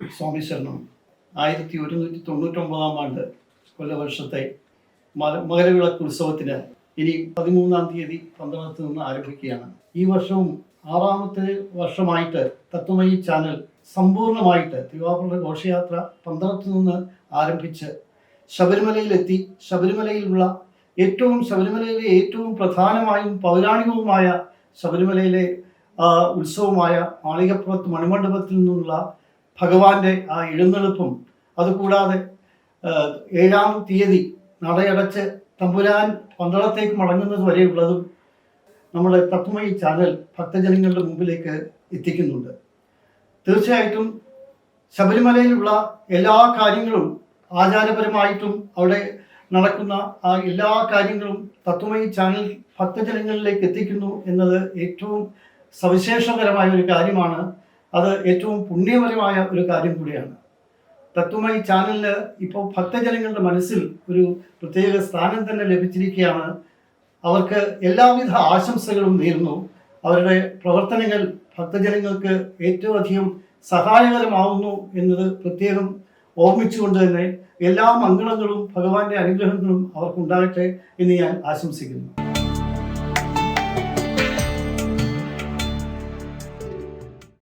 സ്വാമി ശരണം. ആയിരത്തി ഒരുന്നൂറ്റി തൊണ്ണൂറ്റൊമ്പതാം ആണ്ട് കൊല്ലവർഷത്തെ മകരവിളക്ക് ഉത്സവത്തിന് ഇനി പതിമൂന്നാം തീയതി പന്ത്രണ്ടത്ത് നിന്ന് ആരംഭിക്കുകയാണ്. ഈ വർഷവും ആറാമത്തെ വർഷമായിട്ട് തത്വമയി ചാനൽ സമ്പൂർണമായിട്ട് തിരുവാഭരണ ഘോഷയാത്ര പന്ത്രണ്ടത്ത് നിന്ന് ആരംഭിച്ച് ശബരിമലയിലെത്തി. ശബരിമലയിലുള്ള ഏറ്റവും ശബരിമലയിലെ ഏറ്റവും പ്രധാനമായും പൗരാണികവുമായ ശബരിമലയിലെ ഉത്സവമായ മാളികപ്പുറത്ത് മണിമണ്ഡപത്തിൽ നിന്നുള്ള ഭഗവാന്റെ ആ എഴുന്നള്ളിപ്പും അതുകൂടാതെ ഏഴാം തീയതി നടയടച്ച് തമ്പുരാൻ പന്തളത്തേക്ക് മടങ്ങുന്നത് വരെയുള്ളതും നമ്മുടെ തത്വമയി ചാനൽ ഭക്തജനങ്ങളുടെ മുമ്പിലേക്ക് എത്തിക്കുന്നുണ്ട്. തീർച്ചയായിട്ടും ശബരിമലയിലുള്ള എല്ലാ കാര്യങ്ങളും ആചാരപരമായിട്ടും അവിടെ നടക്കുന്ന ആ എല്ലാ കാര്യങ്ങളും തത്വമയി ചാനൽ ഭക്തജനങ്ങളിലേക്ക് എത്തിക്കുന്നു എന്നത് ഏറ്റവും സവിശേഷകരമായ ഒരു കാര്യമാണ്. അത് ഏറ്റവും പുണ്യപരമായ ഒരു കാര്യം കൂടിയാണ്. തത്വമായി ചാനലിന് ഇപ്പോൾ ഭക്തജനങ്ങളുടെ മനസ്സിൽ ഒരു പ്രത്യേക സ്ഥാനം തന്നെ ലഭിച്ചിരിക്കുകയാണ്. അവർക്ക് എല്ലാവിധ ആശംസകളും നേരുന്നു. അവരുടെ പ്രവർത്തനങ്ങൾ ഭക്തജനങ്ങൾക്ക് ഏറ്റവും അധികം സഹായകരമാവുന്നു എന്നത് പ്രത്യേകം ഓർമ്മിച്ചുകൊണ്ട് തന്നെ എല്ലാ മംഗളങ്ങളും ഭഗവാന്റെ അനുഗ്രഹങ്ങളും അവർക്കുണ്ടാകട്ടെ എന്ന് ഞാൻ ആശംസിക്കുന്നു.